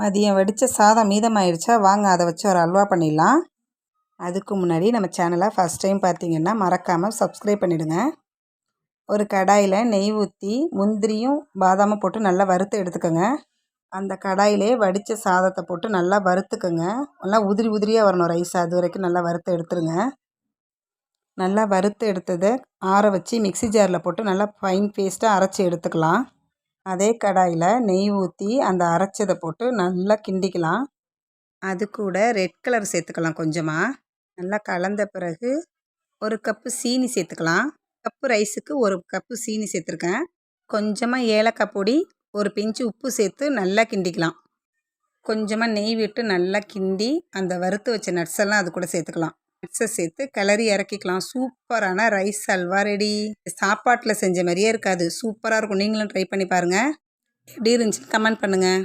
மதியம் வடித்த சாதம் மீதமாயிடுச்சா வாங்க அதை வச்சு ஒரு அல்வா பண்ணிடலாம். அதுக்கு முன்னாடி நம்ம சேனலை ஃபஸ்ட் டைம் பார்த்தீங்கன்னா மறக்காமல் சப்ஸ்கிரைப் பண்ணிவிடுங்க ஒரு கடாயில் நெய் ஊற்றி முந்திரியும் பாதாமும் போட்டு நல்லா வறுத்து எடுத்துக்கோங்க. அந்த கடாயிலே வடித்த சாதத்தை போட்டு நல்லா வறுத்துக்கோங்க. நல்லா உதிரி உதிரியாக வரணும் ரைஸ் அது வரைக்கும் நல்லா வறுத்து எடுத்துருங்க. நல்லா வறுத்து எடுத்ததை ஆற வச்சு மிக்சி ஜாரில் போட்டு நல்லா ஃபைன் பேஸ்ட்டாக அரைச்சி எடுத்துக்கலாம். அதே கடாயில் நெய் ஊற்றி அந்த அரைச்சதை போட்டு நல்லா கிண்டிக்கலாம். அது கூட ரெட் கலர் சேர்த்துக்கலாம் கொஞ்சமாக நல்லா கலந்த பிறகு ஒரு கப்பு சீனி சேர்த்துக்கலாம். கப்பு ரைஸுக்கு ஒரு கப்பு சீனி சேர்த்துருக்கேன். கொஞ்சமாக ஏலக்காய் பொடி ஒரு பிஞ்சு உப்பு சேர்த்து நல்லா கிண்டிக்கலாம். கொஞ்சமாக நெய் விட்டு நல்லா கிண்டி அந்த வறுத்து வச்ச நட்ஸ் எல்லாம் அது கூட சேர்த்துக்கலாம். நட்ஸை சேர்த்து கிளறி இறக்கிக்கலாம். சூப்பரான ரைஸ் அல்வா ரெடி. சாப்பாட்டில் செஞ்ச மாதிரியே இருக்காது. சூப்பராக இருக்கும். நீங்களும் ட்ரை பண்ணி பாருங்கள் எப்படி இருந்துச்சு கமெண்ட் பண்ணுங்கள்